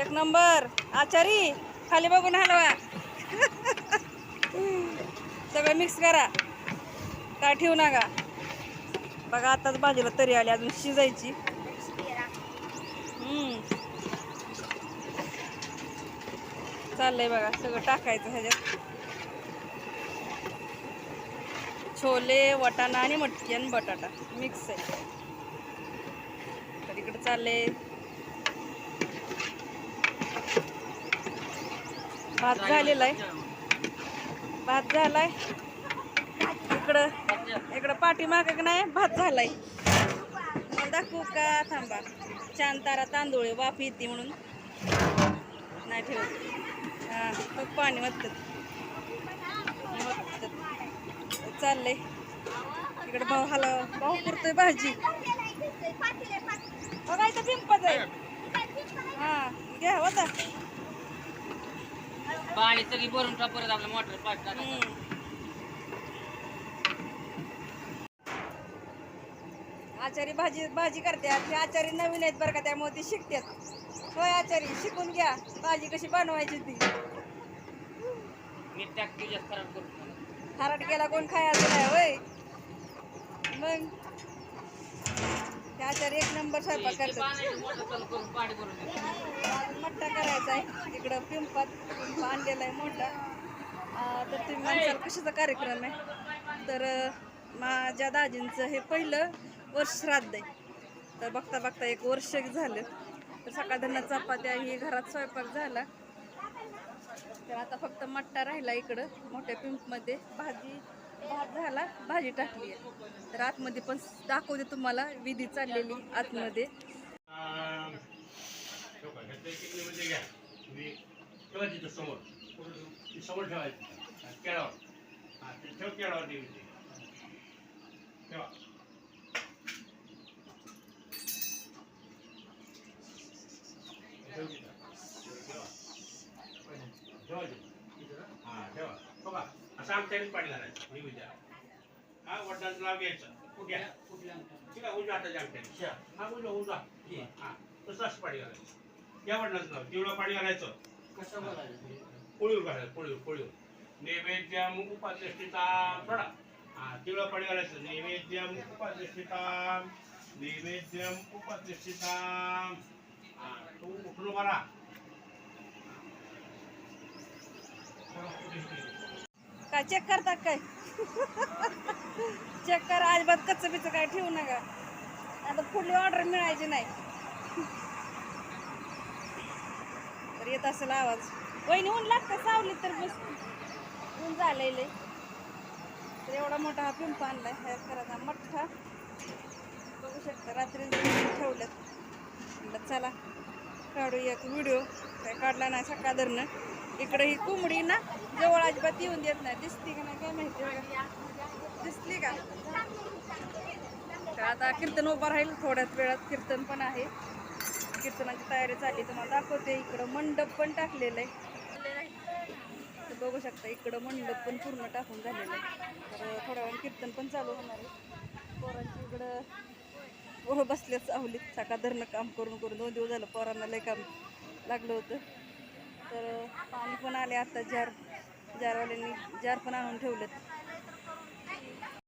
एक नंबर. आचारी खाली बघून हलवा. सगळं मिक्स करा. काय ठेवू नका. बघा आताच भाजीला तरी आली अजून शिजायची. चाललंय बघा सगळं टाकायचं ह्याच्यात. छोले वटाणा आणि मटकी आणि बटाटा. मिक्स आहे. तर इकडे चालले भात झालेला आहे. भात झालाय. इकडं इकडं पाठीमाग नाही भात झालाय. मग दाखवू का? थांबा. छान तारा तांदूळ वाफ येते म्हणून. नाही ठेवत. हां मग पाणी वाटतं चाललंय. इकडे भाऊ हाला भाऊ पुरतोय भाजी. बघायचं इथं पिंपच आहे. हा घ्या होता पाणी सगळी भरून टाक परत आपलं मोटर पाठ हम्म. आचारी भाजी भाजी करतात हे आचारी नवीन आहेत बरं का त्यामुळे ती शिकतात होय आचारी शिकून घ्या. भाजी कशी बनवायची ती. मीठ टाक की जास्त खराब करू खारट केला कोण खायचं नाही होय. मग? ते तर एक नंबर स्वयंपाक करतात. मोटर करायचा आहे इकडं पिंपात पिंप आणलेला आहे मोठा. तर तुम्ही म्हणसाल कशाचा कार्यक्रम आहे? तर माझ्या दाजींचं हे पहिलं वर्ष श्राद्ध आहे. तर बघता बघता एक वर्ष झालं. तर सकाळ चपात्या ही घरात स्वयंपाक झाला. तर आता फक्त मट्टा राहिला इकडं मोठ्या पिंपमध्ये. भाजी भात झाला भाजी टाकली आहे तर आतमध्ये पण दाखवते तुम्हाला विधी चाललेली आतमध्ये ठेवा समोर समोर ठेवायची केळावर ते ठेव केळावर देवी ठेवा ठेवा. हा ठेवा असं आमच्याने पाणी घालायचं मी विचार. हा वडिलांचं नाव घ्यायचं. कुठे ठीक आहे उजव्या हाताच्या अंगठ्याने हा उजवा. उजवा हा तसं असं पाणी घालायचं. या वडिलांचं नाव तिवळं पाणी घालायचं कसं बोलायचं पोळीवर घालायचं पोळीवर पोळीवर. नैवेद्यम उपादृष्टिता सोडा. हा तिवळं पाणी घालायचं. नैवेद्यम उपादृष्टिता नैवेद्यम उपादृष्टिता तू उठून बरा काय चेक करतात काय? चेक करा अजिबात कच्चं बिचं काय ठेवू नका. आता पुढली ऑर्डर मिळायची नाही. तर येत असेल आवाज. वहिनी ऊन लागतं सावली तर बस. ऊन झालेले तर एवढा मोठा हा पिंप आणलाय. ह्या करायचा मोठा बघू शकता रात्री ठेवल्यात. म्हटलं चला काढू एक व्हिडिओ काय काढला नाही सकाळ धरणं. इकडे ही कोंबडी ना जवळ अजिबात येऊन देत नाही. दिसती का नाही काय माहिती दिसली का? तर आता कीर्तन उभं राहील थोड्याच वेळात. कीर्तन पण आहे. कीर्तनाची तयारी चालली. तुम्हाला दाखवते इकडं मंडप पण टाकलेलं आहे. बघू शकता इकडं मंडप पण पूर्ण टाकून झालेलं आहे. तर थोड्या वेळ कीर्तन पण चालू होणार आहे. पोरांची इकडं पोरं बसल्याच आवलीत सकाळ धरणं काम करून करून दोन दिवस झालं पोरांना लय काम लागलं होतं. तर पाणी पण आले आता जार जारवाल्यांनी जार पण आणून ठेवलेत.